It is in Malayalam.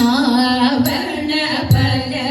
ആവണ പലകകൾ